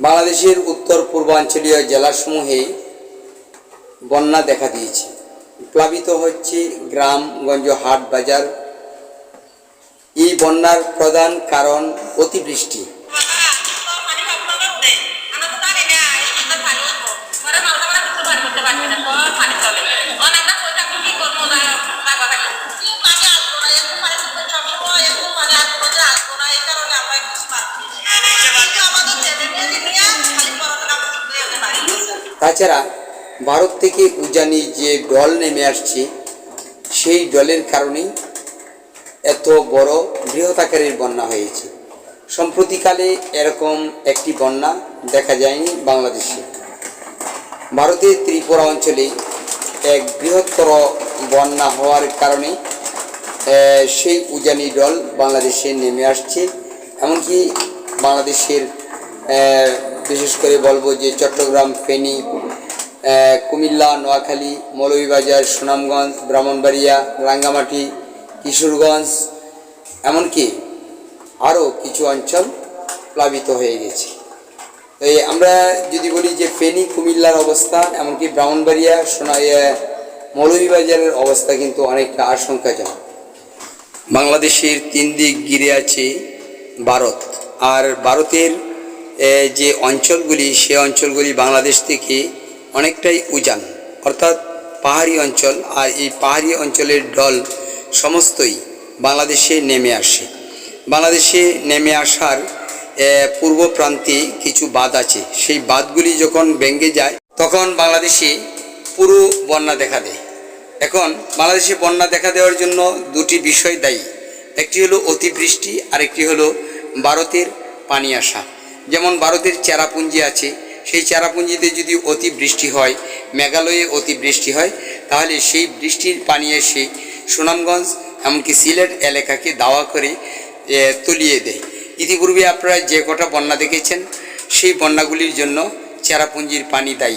বাংলাদেশের উত্তর পূর্বাঞ্চলীয় জেলাসমূহে বন্যা দেখা দিয়েছে প্লাবিত হচ্ছে গ্রামগঞ্জ হাট বাজার এই বন্যার প্রধান কারণ অতিবৃষ্টি তাছাড়া ভারত থেকে উজানি যে ডল নেমে আসছে, সেই ডলের কারণেই এত বড় বৃহৎ আকারের বন্যা হয়েছে। সম্প্রতিকালে এরকম একটি বন্যা দেখা যায়নি বাংলাদেশে। ভারতের ত্রিপুরা অঞ্চলে এক বৃহত্তর বন্যা হওয়ার কারণে সেই উজানি ডল বাংলাদেশে নেমে আসছে। এমনকি বাংলাদেশের বিশেষ করে বলব যে চট্টগ্রাম, ফেনী কুমিল্লা, নোয়াখালী, মৌলভীবাজার, সুনামগঞ্জ, ব্রাহ্মণবাড়িয়া, রাঙ্গামাটি, কিশোরগঞ্জ, এমনকি আরও কিছু অঞ্চল প্লাবিত হয়ে গেছে। এই আমরা যদি বলি যে ফেনী, কুমিল্লার অবস্থা, এমনকি ব্রাহ্মণবাড়িয়া, সোনা মৌলভীবাজারের অবস্থা কিন্তু অনেকটা আশঙ্কাজনক। বাংলাদেশের তিন দিক ঘিরে আছে ভারত, আর ভারতের যে অঞ্চলগুলি, সে অঞ্চলগুলি বাংলাদেশ থেকে অনেকটাই উজান। অর্থাৎ পাহাড়ি অঞ্চল আর এই পাহাড়ি অঞ্চলের ডল সমস্তই বাংলাদেশে নেমে আসে। বাংলাদেশে নেমে আসার পূর্ব প্রান্তে কিছু বাঁধ আছে। সেই বাঁধগুলি যখন ভেঙে যায়, তখন বাংলাদেশে পুরো বন্যা দেখা দেয়। এখন বাংলাদেশে বন্যা দেখা দেওয়ার জন্য দুটি বিষয় দায়ী। একটি হলো অতিবৃষ্টি আর একটি হলো ভারতের পানি আসা। যেমন ভারতের চেরাপুঞ্জি আছে, সেই চেরাপুঞ্জিতে যদি অতিবৃষ্টি হয়, মেঘালয়ে অতিবৃষ্টি হয়, তাহলে সেই বৃষ্টির পানি এসে সুনামগঞ্জ এমনকি সিলেট এলাকাকে দাওয়া করে তলিয়ে দেয়। ইতিপূর্বে আপনারা যে কটা বন্যা দেখেছেন, সেই বন্যাগুলির জন্য চেরাপুঞ্জির পানি দায়ী।